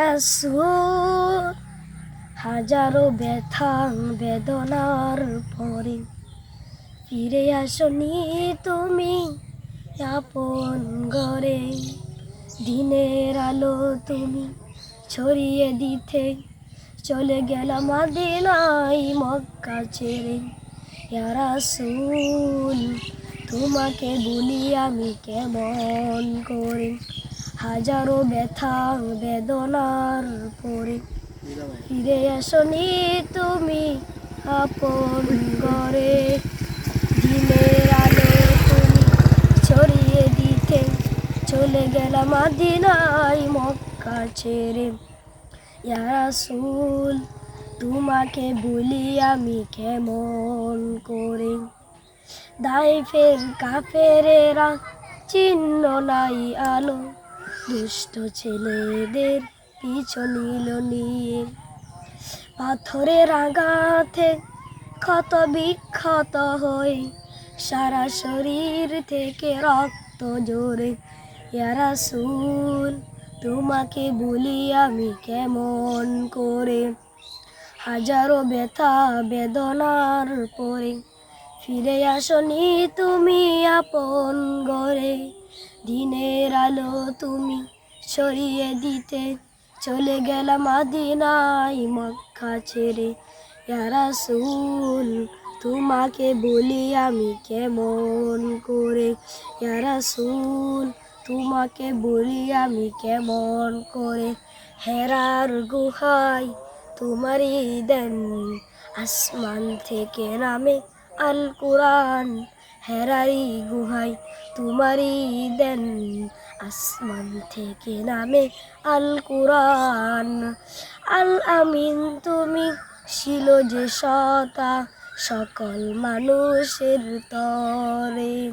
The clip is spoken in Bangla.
রাসূল, হাজারো ব্যথা বেদনার পরে। ফিরে আসনি তুমি আপন ঘরে, দিনের আলো তুমি ছড়িয়ে দিতে। চলে গেলাম মদিনাই মক্কা ছেড়ে। রাসূল, তোমাকে বলি আমি কেমন করে? হাজারো ব্যথা বেদনার পরে ফিরে আসনি তুমি আপন ঘরে। দিনের আলো তুমি ছড়িয়ে দিতে চলে গেলাম মদিনাই মক্কা ছেড়ে। ইয়া রাসূল, তোমাকে বলি আমি কেমন করে? দাইফের কাফেরেরা চিহ্ন নাই আলো। দুষ্ট ছেলেদের পিছন নিল নিয়ে পাথরের আঘাতে ক্ষত বিক্ষত হয়ে সারা শরীর থেকে রক্ত জোরে এরা ইয়ারাসুল তোমাকে বলি আমি কেমন করে? হাজারো ব্যথা বেদনার পরে ফিরে আসনি তুমি আপন ঘরে। দিনের আলো তুমি ছড়িয়ে দিতে। চলে গেলাম আদিনাই মক্কা ছেড়ে। ইয়ারাসুল তোমাকে বলি আমি কেমন করে? ইয়ারাসুল তোমাকে বলি আমি কেমন করে? হেরার গুহায় তোমারই দেন আসমান থেকে নামে। আল কোরআন হেরারি গুহাই তোমারই দেন। আসমান থেকে নামে আল কোরআন। আল আমিন, তুমি ছিল যে সতা, সকল মানুষের তরে।